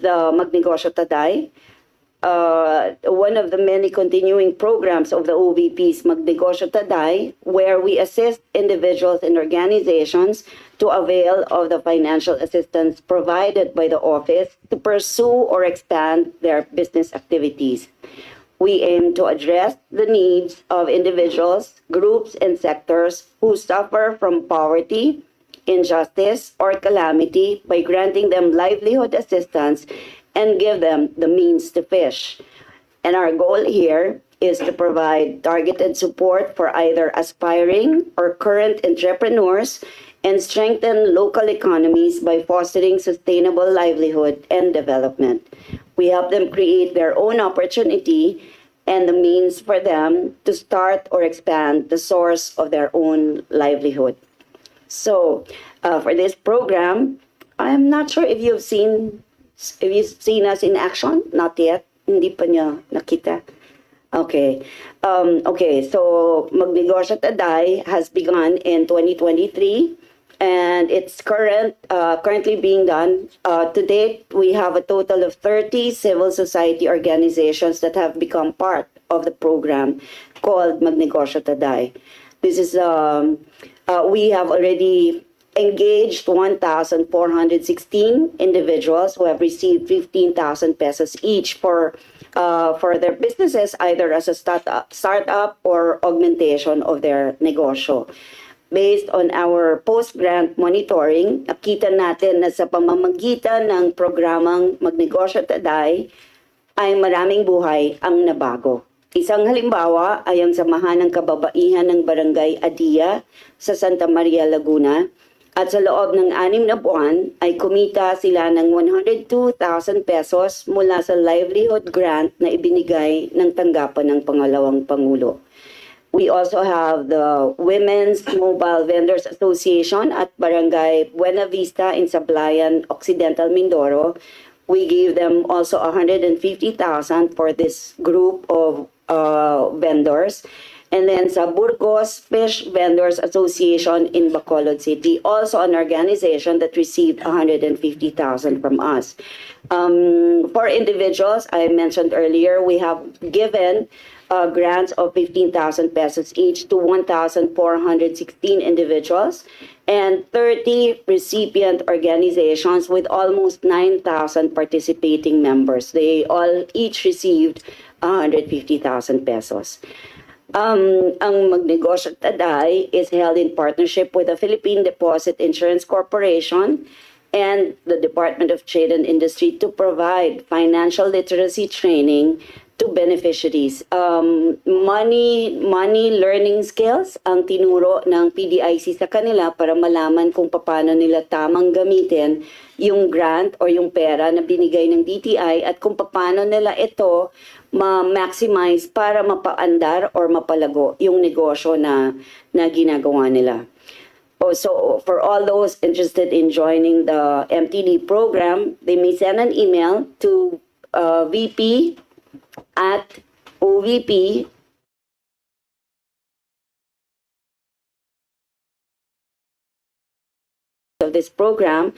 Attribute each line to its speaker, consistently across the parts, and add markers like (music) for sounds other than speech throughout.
Speaker 1: with uh, Magnegosyo Taday. Uh, one of the many continuing programs of the OVP's Magnegosyo Taday, where we assist individuals and organizations to avail of the financial assistance provided by the office to pursue or expand their business activities. We aim to address the needs of individuals, groups, and sectors who suffer from poverty, injustice, or calamity by granting them livelihood assistance and give them the means to fish. And our goal here is to provide targeted support for either aspiring or current entrepreneurs and strengthen local economies by fostering sustainable livelihood and development. We help them create their own opportunity and the means for them to start or expand the source of their own livelihood. So, uh, for this program, I'm not sure if you've seen if you've seen us in action. Not yet. Hindi pa niya nakita. Okay. Um, okay, so Magnegosyo Taday has begun in 2023 and it's current uh, currently being done. Uh, to date, we have a total of 30 civil society organizations that have become part of the program called Magnegosyo Taday. This is um, uh, we have already engaged 1,416 individuals who have received 15,000 pesos each for uh, for their businesses, either as a startup, startup or augmentation of their negosyo. Based on our post-grant monitoring, nakita natin na sa pamamagitan ng programang Magnegosyo Taday ay maraming buhay ang nabago. Isang halimbawa ay ang samahan ng kababaihan ng Barangay Adia sa Santa Maria, Laguna. At sa loob ng anim na buwan ay kumita sila ng 102,000 pesos mula sa livelihood grant na ibinigay ng tanggapan ng pangalawang Pangulo. We also have the Women's Mobile Vendors Association at Barangay Buena Vista in Sablayan, Occidental Mindoro. We gave them also 150,000 for this group of uh, vendors. And then sa Burgos Fish Vendors Association in Bacolod City, also an organization that received 150,000 from us. Um, for individuals, I mentioned earlier, we have given uh, grants of 15,000 pesos each to 1,416 individuals and 30 recipient organizations with almost 9,000 participating members. They all each received 150,000 pesos. Um, ang Magnegosyo Taday is held in partnership with the Philippine Deposit Insurance Corporation and the Department of Trade and Industry to provide financial literacy training to beneficiaries. Um, money, money learning skills ang tinuro ng PDIC sa kanila para malaman kung paano nila tamang gamitin yung grant or yung pera na binigay ng DTI at kung paano nila ito ma-maximize para mapaandar or mapalago yung negosyo na, na ginagawa nila. Oh, so for all those interested in joining the MTD program, they may send an email to uh, VP at OVP of this program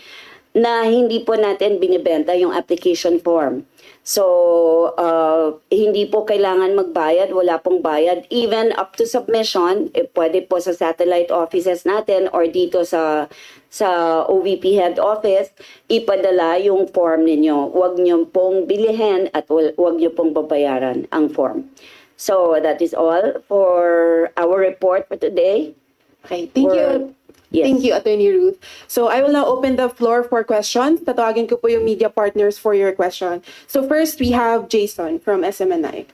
Speaker 1: na hindi po natin binibenta yung application form. So, uh, hindi po kailangan magbayad, wala pong bayad. Even up to submission, eh, pwede po sa satellite offices natin or dito sa sa OVP head office, ipadala yung form ninyo. Huwag niyo pong bilihin at huwag niyo pong babayaran ang form. So, that is all for our report for today.
Speaker 2: Okay, thank you.
Speaker 1: Yes.
Speaker 2: Thank you, Attorney Ruth. So I will now open the floor for questions. Tatawagin ko po yung media partners for your question. So first, we have Jason from SMNI.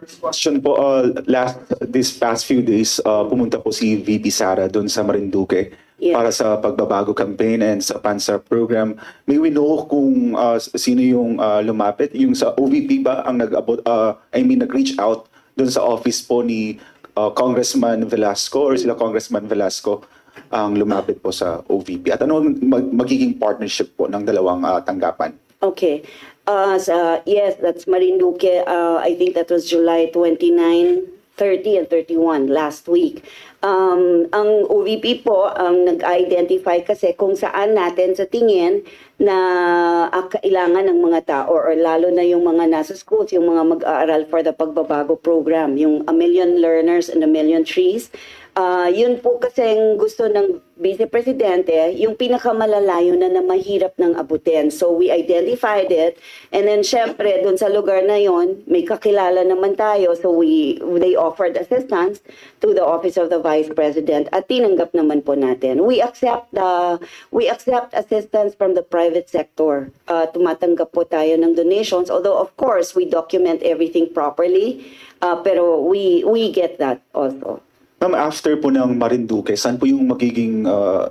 Speaker 3: First question po, uh, last, this past few days, uh, pumunta po si VP Sara doon sa Marinduque
Speaker 1: Yeah.
Speaker 3: para sa pagbabago campaign and sa PANSAR program. May we know kung uh, sino yung uh, lumapit? Yung sa OVP ba ang nag-abot, uh, I mean, nag-reach out doon sa office po ni uh, Congressman Velasco or sila Congressman Velasco ang lumapit po sa OVP? At ano mag- magiging partnership po ng dalawang uh, tanggapan?
Speaker 1: Okay. Uh, sa, yes, that's Marinduque. Uh, I think that was July 29, 30 and 31 last week. Um, ang OVP po ang nag-identify kasi kung saan natin sa tingin na ang kailangan ng mga tao or, lalo na yung mga nasa schools, yung mga mag-aaral for the pagbabago program, yung A Million Learners and A Million Trees. Ah, yun po kasi ang gusto ng Vice Presidente, yung pinakamalalayo na na mahirap ng abutin. So we identified it and then syempre doon sa lugar na yon may kakilala naman tayo so we they offered assistance to the Office of the Vice President at tinanggap naman po natin. We accept the we accept assistance from the private sector. Ah, tumatanggap po tayo ng donations although of course we document everything properly ah, pero we we get that also.
Speaker 3: Ma'am, after po ng Marinduque, saan po yung magiging ah,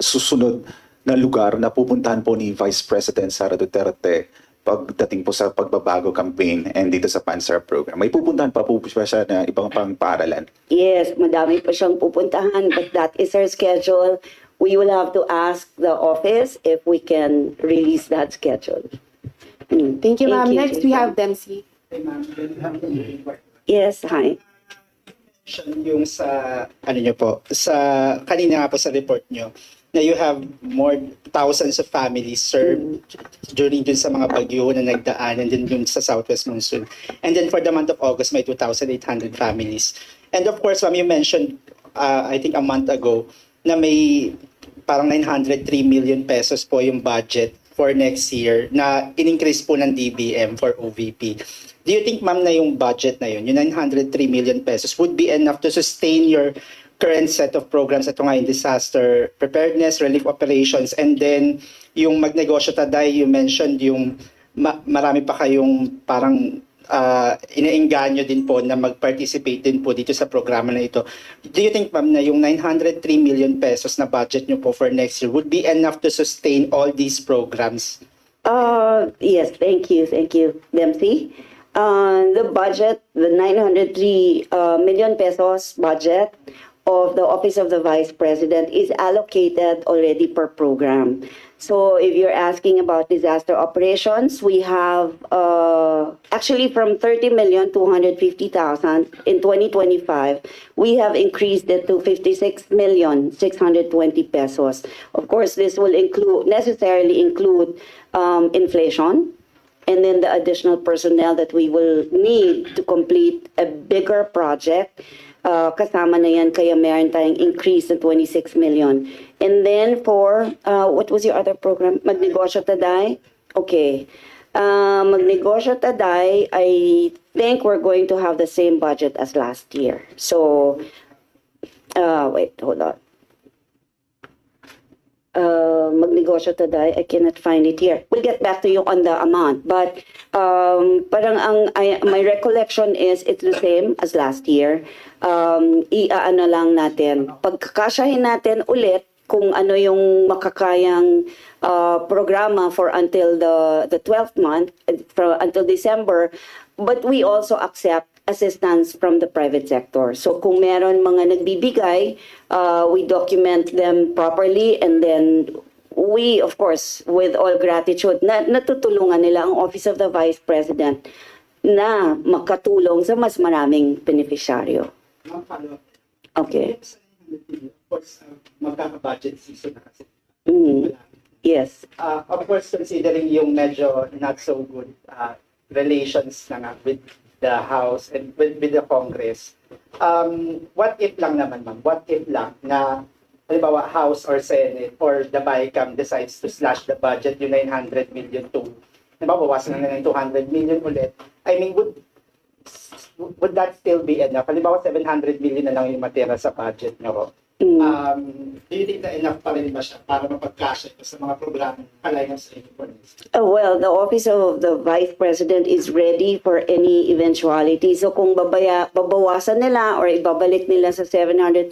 Speaker 3: susunod na lugar na pupuntahan po ni Vice President Sara Duterte pagdating po sa pagbabago campaign and dito sa PANSAR program? May pupuntahan pa po ba siya na ibang pang paaralan?
Speaker 1: Yes, madami pa siyang pupuntahan, but that is her schedule. We will have to ask the office if we can release that schedule. Mm.
Speaker 2: Thank you, ma'am. Next, we have Dempsey.
Speaker 1: Yes, hi.
Speaker 4: Yung sa ano nyo po sa kanina nga po sa report nyo na you have more thousands of families served during dun sa mga bagyo na nagdaan and then dun sa southwest monsoon. And then for the month of August may 2,800 families. And of course ma'am you mentioned uh, I think a month ago na may parang 903 million pesos po yung budget for next year na in-increase po ng DBM for OVP. Do you think, ma'am, na yung budget na yun, yung 903 million pesos, would be enough to sustain your current set of programs ito nga yung disaster preparedness, relief operations, and then yung magnegosyo taday, you mentioned yung ma- marami pa kayong parang uh, inaengganyo din po na mag-participate din po dito sa programa na ito. Do you think, ma'am, na yung 903 million pesos na budget nyo po for next year would be enough to sustain all these programs?
Speaker 1: Uh, yes, thank you, thank you, Dempsey. Uh, the budget, the 903 uh, million pesos budget of the Office of the Vice President is allocated already per program. So if you're asking about disaster operations, we have uh, actually from 30 million 250,000 in 2025, we have increased it to 56 million 620 pesos. Of course, this will include necessarily include um, inflation and then the additional personnel that we will need to complete a bigger project. Uh, kasama na yan, kaya meron tayong increase na 26 million. And then for, uh, what was your other program? Magnegosyo Taday? Okay. Uh, Magnegosyo Taday, I think we're going to have the same budget as last year. So, uh, wait, hold on uh, magnegosyo today. I cannot find it here. We'll get back to you on the amount. But um, parang ang I, my recollection is it's the same as last year. Um, i-ano lang natin. Pagkakasyahin natin ulit kung ano yung makakayang uh, programa for until the the 12th month uh, for, until December but we also accept assistance from the private sector. So kung meron mga nagbibigay, uh, we document them properly and then we, of course, with all gratitude, na natutulungan nila ang Office of the Vice President na makatulong sa mas maraming beneficiaryo.
Speaker 4: Ma'am, follow-up.
Speaker 1: Okay.
Speaker 4: Of course, uh, magkaka-budget season na kasi.
Speaker 1: Mm. Yes.
Speaker 4: Uh, of course, considering yung medyo not so good uh, relations na nga with the House and with, with the Congress, um, what if lang naman, ma'am? What if lang na halimbawa House or Senate or the BICAM decides to slash the budget yung 900 million to halimbawa bawasan na ng 200 million ulit I mean would would that still be enough halimbawa 700 million na lang yung matira sa budget nyo
Speaker 1: Mm.
Speaker 4: um, do you think na enough pa rin ba siya para mapagkasya ito sa mga programa kalayan sa inyo for?
Speaker 1: Uh, well, the Office of the Vice President is ready for any eventuality. So kung babaya, babawasan nila or ibabalik nila sa 733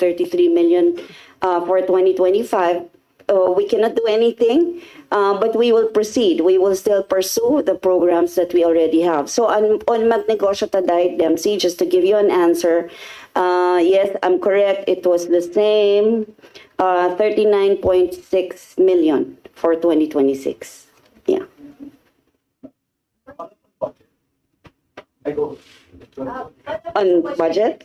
Speaker 1: million uh, for 2025, uh, we cannot do anything, uh, but we will proceed. We will still pursue the programs that we already have. So on, on Magnegosyo Taday, Dempsey, just to give you an answer, uh, yes, I'm correct. It was the same, uh, 39.6 million for 2026. Yeah. On budget?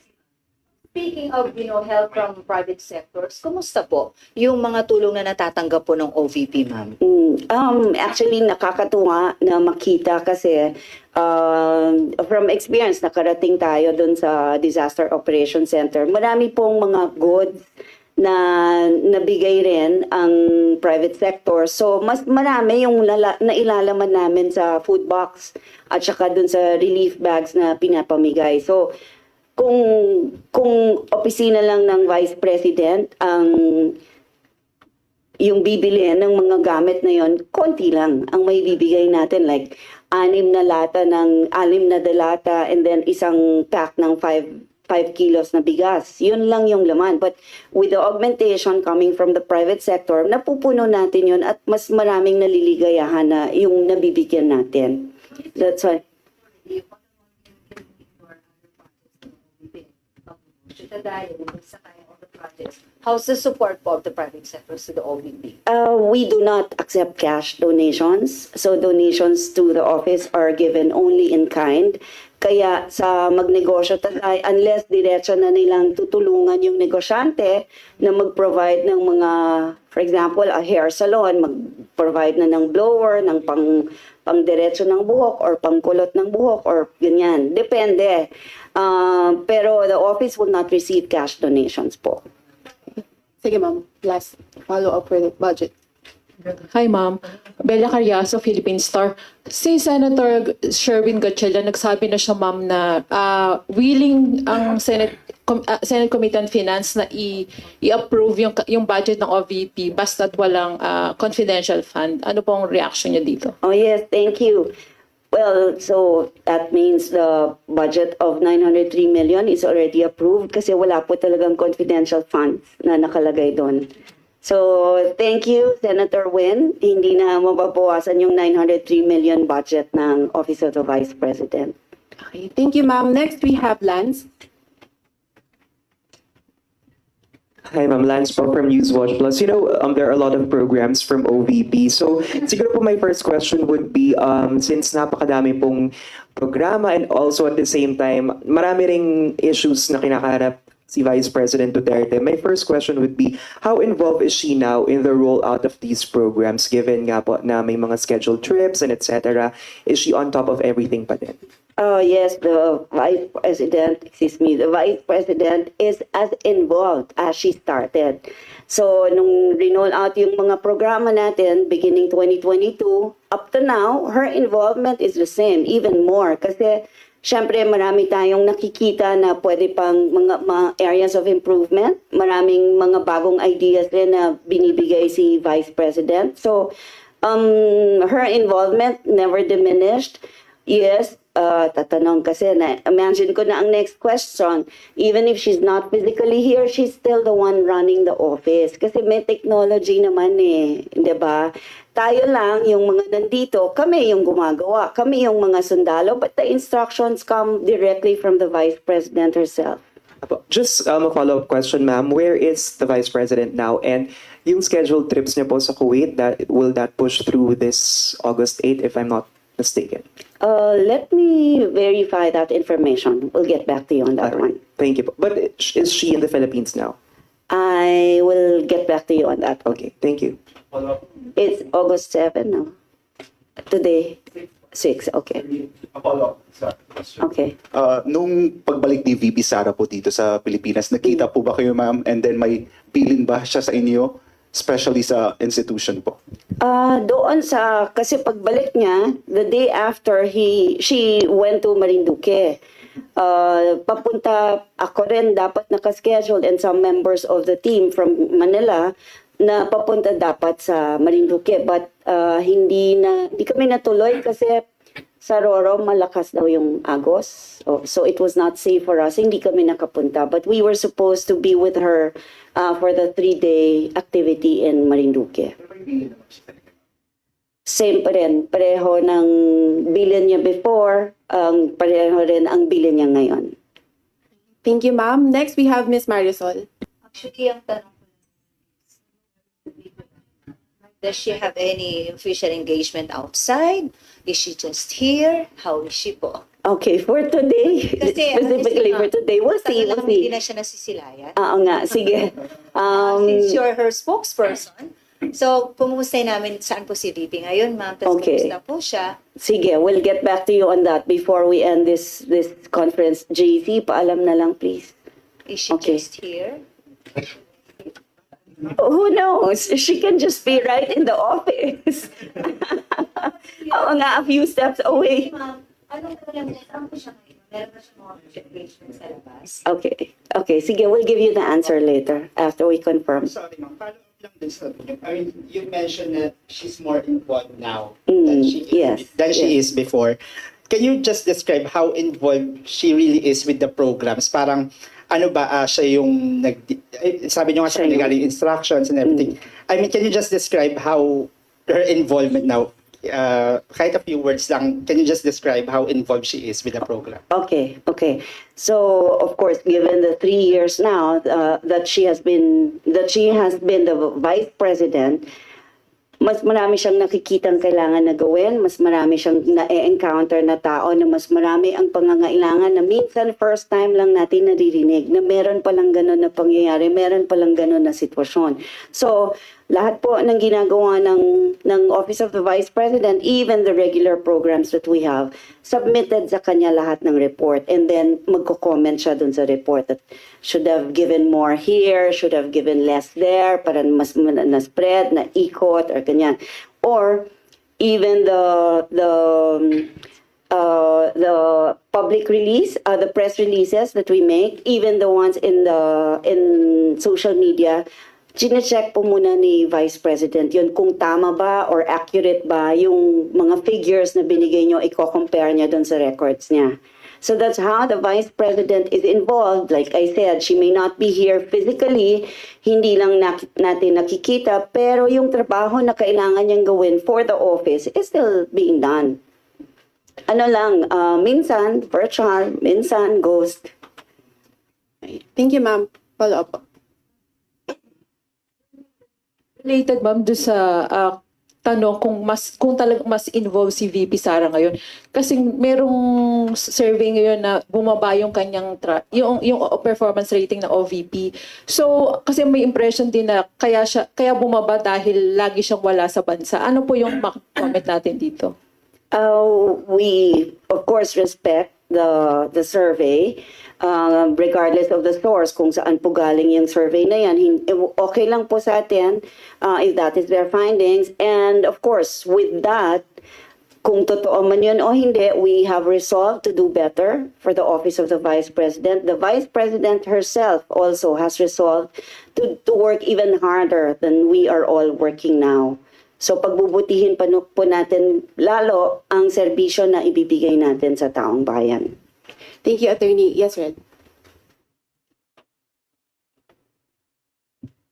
Speaker 5: Speaking of, you know, help from private sectors, kumusta po yung mga tulong na natatanggap po ng OVP, ma'am?
Speaker 1: Mm, um, actually, nakakatuwa na makita kasi um, from experience, nakarating tayo dun sa Disaster Operation Center. Marami pong mga goods na nabigay rin ang private sector. So, mas marami yung lala, na ilalaman namin sa food box at saka dun sa relief bags na pinapamigay. So, kung kung opisina lang ng Vice President ang yung bibilihan ng mga gamit na yon, konti lang ang may bibigay natin. Like, anim na lata ng, anim na dalata and then isang pack ng 5 5 kilos na bigas. Yun lang yung laman. But with the augmentation coming from the private sector, napupuno natin yun at mas maraming naliligayahan na yung nabibigyan natin. That's why.
Speaker 5: How's the support po of the private sectors to the OVP?
Speaker 1: Uh, we do not accept cash donations. So donations to the office are given only in kind. Kaya sa magnegosyo tayo, unless diretso na nilang tutulungan yung negosyante na mag-provide ng mga, for example, a hair salon, mag-provide na ng blower, ng pang, pang diretso ng buhok or pangkulot ng buhok or ganyan. Depende. Uh, pero the office will not receive cash donations po.
Speaker 2: Sige, ma'am. Last follow-up for the budget.
Speaker 6: Hi, ma'am. Bella Carriazo, Philippine Star. Si Senator Sherwin Gatchela, nagsabi na siya, ma'am, na ah, willing ang Senate Com- ah, Senate Committee on Finance na i- i-approve yung, yung budget ng OVP basta't walang ah, confidential fund. Ano pong reaction niyo dito?
Speaker 1: Oh, yes, thank you. Well, so that means the budget of 903 million is already approved kasi wala po talagang confidential funds na nakalagay doon. So, thank you, Senator Win. Hindi na mababawasan yung 903 million budget ng Office of the Vice President.
Speaker 2: Okay, thank you, ma'am. Next, we have Lance.
Speaker 7: Hi, Ma'am Lance po from Newswatch Plus. You know, um, there are a lot of programs from OVP. So, siguro po my first question would be, um, since napakadami pong programa and also at the same time, marami ring issues na kinakaharap si Vice President Duterte. My first question would be, how involved is she now in the rollout of these programs, given nga po na may mga scheduled trips and etc. Is she on top of everything pa din?
Speaker 1: Oh, yes, the vice president, excuse me, the vice president is as involved as she started. So, nung rinol out yung mga programa natin, beginning 2022, up to now, her involvement is the same, even more. Kasi, syempre, marami tayong nakikita na pwede pang mga, mga areas of improvement. Maraming mga bagong ideas rin na binibigay si vice president. So, um, her involvement never diminished. Yes, uh, tatanong kasi na imagine ko na ang next question. Even if she's not physically here, she's still the one running the office. Kasi may technology naman eh, 'di ba? Tayo lang yung mga nandito, kami yung gumagawa, kami yung mga sundalo, but the instructions come directly from the Vice President herself.
Speaker 7: Just um, a follow-up question, ma'am. Where is the Vice President now? And yung scheduled trips niya po sa Kuwait, that, will that push through this August 8, if I'm not mistaken?
Speaker 1: Uh, let me verify that information. We'll get back to you on that one.
Speaker 7: Thank you po. But is she in the Philippines now?
Speaker 1: I will get back to you on that.
Speaker 7: Okay, thank you.
Speaker 1: It's August 7, no? Today, 6, okay. Okay.
Speaker 3: Uh, nung pagbalik ni VP Sara po dito sa Pilipinas, nakita po ba kayo ma'am? And then may bilin ba siya sa inyo? Especially sa institution po.
Speaker 1: Ah, doon sa, kasi pagbalik niya, the day after he, she went to Marinduque. Uh, papunta ako rin dapat nakaschedule and some members of the team from Manila na papunta dapat sa Marinduque but uh, hindi na hindi kami natuloy kasi sa Roro malakas daw yung agos. So, so it was not safe for us. Hindi kami nakapunta. But we were supposed to be with her uh, for the three day activity in Marinduque. Same pa rin. Pareho ng bilin niya before ang pareho rin ang bilin niya ngayon.
Speaker 2: Thank you, ma'am. Next, we have Miss Marisol.
Speaker 5: Actually, ang tanong ko Does she have any official engagement outside? Is she just here? How is she po?
Speaker 1: Okay, for today, (laughs)
Speaker 5: Kasi, ano,
Speaker 1: specifically for today, we'll see, we'll
Speaker 5: lang hindi
Speaker 1: see.
Speaker 5: na siya nasisilayan.
Speaker 1: Oo nga, sige. (laughs) Um,
Speaker 5: Since you're her spokesperson, so pumustay namin saan po si VP ngayon, ma'am. Tapos
Speaker 1: Okay.
Speaker 5: kumusta po siya.
Speaker 1: sige, we'll get back to you on that before we end this this conference. JC, paalam na lang please.
Speaker 5: Is she
Speaker 1: Okay.
Speaker 5: just here?
Speaker 1: Who knows? She can just be right in the office. (laughs) Oo nga, a few steps away.
Speaker 5: Ma'am, anong kailangan saan po siya ngayon? Meron ba siya mga sa labas?
Speaker 1: Okay, okay, sige, we'll give you the answer later after we confirm.
Speaker 4: Sorry, ma'am. Follow up lang din sa. I mean, you mentioned that she's more involved now
Speaker 1: Mm,
Speaker 4: than she is,
Speaker 1: yes,
Speaker 4: than she is before. Can you just describe how involved she really is with the programs? Parang ano ba ah, siya yung nag eh, sabi niyo nga
Speaker 1: Siya
Speaker 4: regarding instructions and everything. I mean, can you just describe how her involvement now uh, kahit a few words lang, can you just describe how involved she is with the program?
Speaker 1: Okay, okay. So, of course, given the three years now uh, that she has been that she has been the vice president, mas marami siyang nakikitang kailangan na gawin, mas marami siyang na-encounter na tao na mas marami ang pangangailangan na minsan first time lang natin naririnig na meron palang ganun na pangyayari, meron palang ganun na sitwasyon. So, lahat po ng ginagawa ng, ng Office of the Vice President, even the regular programs that we have, submitted sa kanya lahat ng report and then magko-comment siya dun sa report that should have given more here, should have given less there, para mas ma- na-spread, na-ikot, or ganyan. Or even the, the, uh, the public release, uh, the press releases that we make, even the ones in the in social media, Chine-check po muna ni Vice President yun kung tama ba or accurate ba yung mga figures na binigay nyo, i-compare niya doon sa records niya. So that's how the Vice President is involved. Like I said, she may not be here physically, hindi lang natin nakikita, pero yung trabaho na kailangan niyang gawin for the office is still being done. Ano lang, uh, minsan virtual, minsan ghost.
Speaker 2: Thank you, ma'am. Follow up.
Speaker 6: Related ma'am do sa ah, tanong kung mas kung talagang mas involved si VP Sara ngayon kasi merong survey ngayon na bumaba yung kanyang tra- yung yung performance rating ng OVP. So kasi may impression din na kaya siya kaya bumaba dahil lagi siyang wala sa bansa. Ano po yung comment natin dito?
Speaker 1: Uh, we, of course, respect the the survey, uh, regardless of the source, kung saan po galing yung survey na yan. Hin- Okay lang po sa atin uh, if that is their findings. And of course, with that, kung totoo man yun o hindi, we have resolved to do better for the office of the Vice President. The Vice President herself also has resolved to, to work even harder than we are all working now. So pagbubutihin pa no- po natin lalo ang serbisyo na ibibigay natin sa taong bayan.
Speaker 2: Thank you, attorney. Yes, Red.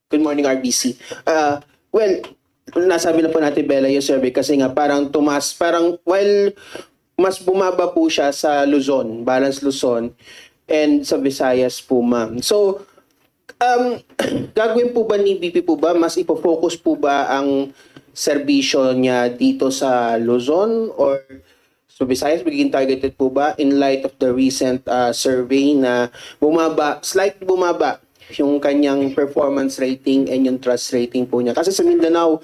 Speaker 8: Good morning, RBC. Uh, well, nasabi na po natin, Bella, yung survey kasi nga parang tumas, parang while mas bumaba po siya sa Luzon, Balance Luzon, and sa Visayas po, ma'am. So, um, (clears throat) gagawin po ba ni BP po ba, mas ipofocus po ba ang serbisyo niya dito sa Luzon or So Visayas, magiging targeted po ba in light of the recent uh, survey na bumaba, slight bumaba yung kanyang performance rating and yung trust rating po niya. Kasi sa Mindanao,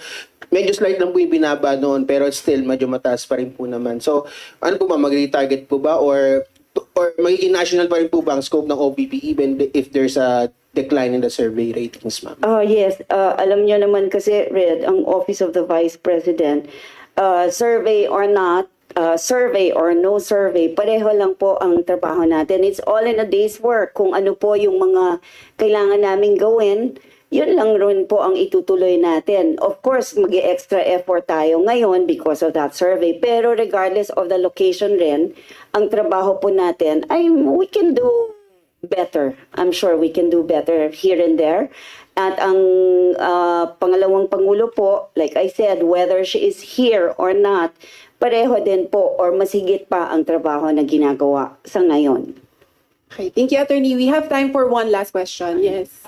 Speaker 8: medyo slight lang po yung binaba noon pero still medyo mataas pa rin po naman. So ano po ba, mag-target po ba or or magiging national pa rin po ba ang scope ng OPP even if there's a decline in the survey ratings, ma'am?
Speaker 1: Oh yes, uh, alam niyo naman kasi, Red, ang Office of the Vice President, uh, survey or not, uh, survey or no survey, pareho lang po ang trabaho natin. It's all in a day's work. Kung ano po yung mga kailangan namin gawin, yun lang rin po ang itutuloy natin. Of course, mag extra effort tayo ngayon because of that survey. Pero regardless of the location rin, ang trabaho po natin ay we can do better. I'm sure we can do better here and there. At ang uh, pangalawang pangulo po, like I said, whether she is here or not, pareho din po or masigit pa ang trabaho na ginagawa sa ngayon.
Speaker 2: Okay, thank you, attorney. We have time for one last question. Yes.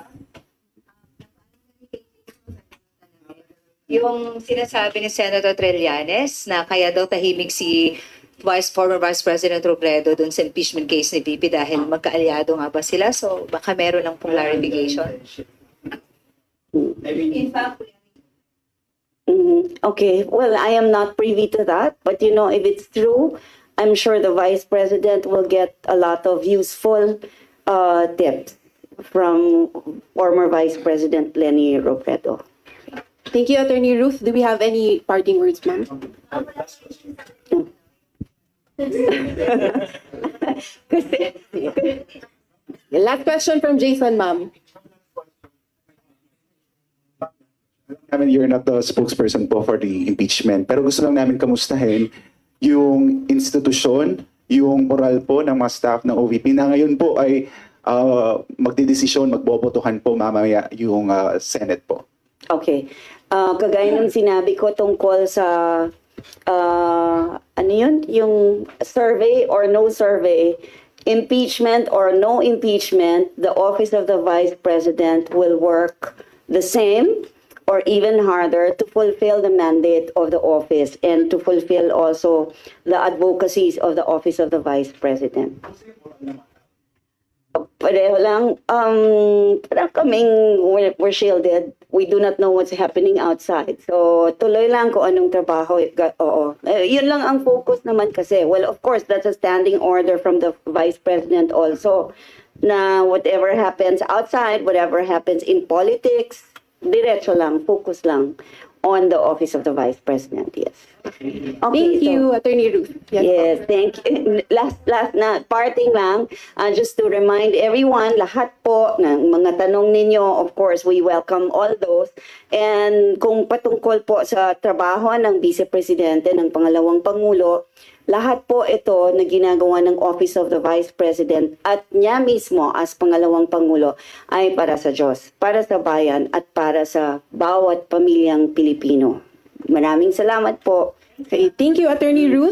Speaker 5: Yung sinasabi ni Senator Trillanes na kaya daw tahimik si Vice former Vice President Robredo dun sa impeachment case ni VP dahil magkaalyado nga ba sila? So baka meron lang pong clarification. In fact,
Speaker 1: Mhm. Okay, well, I am not privy to that, but you know, if it's true, I'm sure the vice president will get a lot of useful uh, tips from former Vice President Lenny Robredo.
Speaker 2: Thank you, Attorney Ruth. Do we have any parting words, ma'am? (laughs) Last question from Jason, ma'am.
Speaker 3: namin you're not the spokesperson po for the impeachment. Pero gusto lang namin kamustahin yung institusyon, yung moral po ng mga staff ng OVP na ngayon po ay uh, magdidesisyon, magbobotohan po mamaya yung uh, Senate po.
Speaker 1: Okay. Ah, kagaya ng (laughs) sinabi ko tungkol sa ah, ano yun? Yung survey or no survey, impeachment or no impeachment, the office of the vice president will work the same or even harder to fulfill the mandate of the office and to fulfill also the advocacies of the office of the vice president. Pareho lang, um, parang kaming we're, we're shielded. We do not know what's happening outside. So, tuloy lang kung anong trabaho. Oo. Eh, yun lang ang focus naman kasi. Well, of course, that's a standing order from the Vice President also na whatever happens outside, whatever happens in politics, diretso lang, focus lang on the office of the Vice President. Yes. Okay,
Speaker 2: Thank
Speaker 1: so-
Speaker 2: you, Attorney Ruth. Yes,
Speaker 1: Yes, thank you. (laughs) Last, last na, parting lang, uh, just to remind everyone, lahat po ng mga tanong ninyo, of course, we welcome all those. And kung patungkol po sa trabaho ng Vice Presidente, ng Pangalawang Pangulo, lahat po ito na ginagawa ng Office of the Vice President at niya mismo as Pangalawang Pangulo ay para sa Diyos, para sa bayan at para sa bawat pamilyang Pilipino. Maraming salamat po.
Speaker 2: Okay, thank you, Attorney Ruth.